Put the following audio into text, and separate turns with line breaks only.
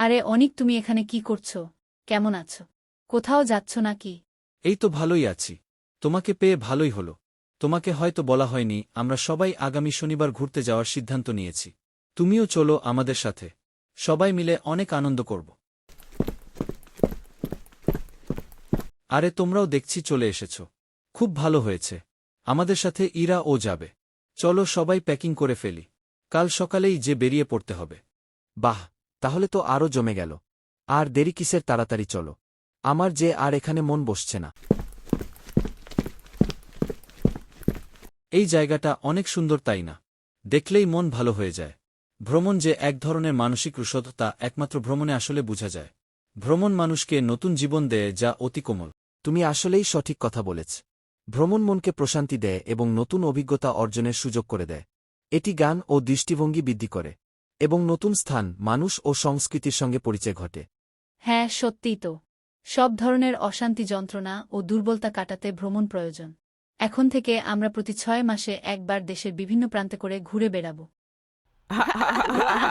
আরে অনিক, তুমি এখানে কি করছ? কেমন আছো? কোথাও যাচ্ছ নাকি?
এই তো ভালোই আছি। তোমাকে পেয়ে ভালোই হলো। তোমাকে হয়তো বলা হয়নি, আমরা সবাই আগামী শনিবার ঘুরতে যাওয়ার সিদ্ধান্ত নিয়েছি। তুমিও চলো আমাদের সাথে। সবাই মিলে অনেক আনন্দ করব। আরে তোমরাও দেখছি চলে এসেছ। খুব ভালো হয়েছে। আমাদের সাথে ইরা ও যাবে। চলো সবাই প্যাকিং করে ফেলি। কাল সকালেই যে বেরিয়ে পড়তে হবে।
বাহ! তাহলে তো আরও জমে গেল। আর দেরি কিসের তাড়াতাড়ি চলো। আমার যে আর এখানে মন বসছে না।
এই জায়গাটা অনেক সুন্দর তাই না? দেখলেই মন ভালো হয়ে যায়। ভ্রমণ যে এক ধরনের মানসিক রসদ তা একমাত্র ভ্রমণে আসলে বোঝা যায়। ভ্রমণ মানুষকে নতুন জীবন দেয় যা অতি কোমল।
তুমি আসলেই সঠিক কথা বলেছ। ভ্রমণ মনকে প্রশান্তি দেয় এবং নতুন অভিজ্ঞতা অর্জনের সুযোগ করে দেয়। এটি জ্ঞান ও দৃষ্টিভঙ্গি বৃদ্ধি করে। এবং নতুন স্থান মানুষ ও সংস্কৃতির সঙ্গে পরিচয় ঘটে।
হ্যাঁ সত্যিই তো। সব ধরনের অশান্তি যন্ত্রণা ও দুর্বলতা কাটাতে ভ্রমণ প্রয়োজন। এখন থেকে আমরা প্রতি ছয় মাসে একবার দেশের বিভিন্ন প্রান্তে করে ঘুরে বেড়াব।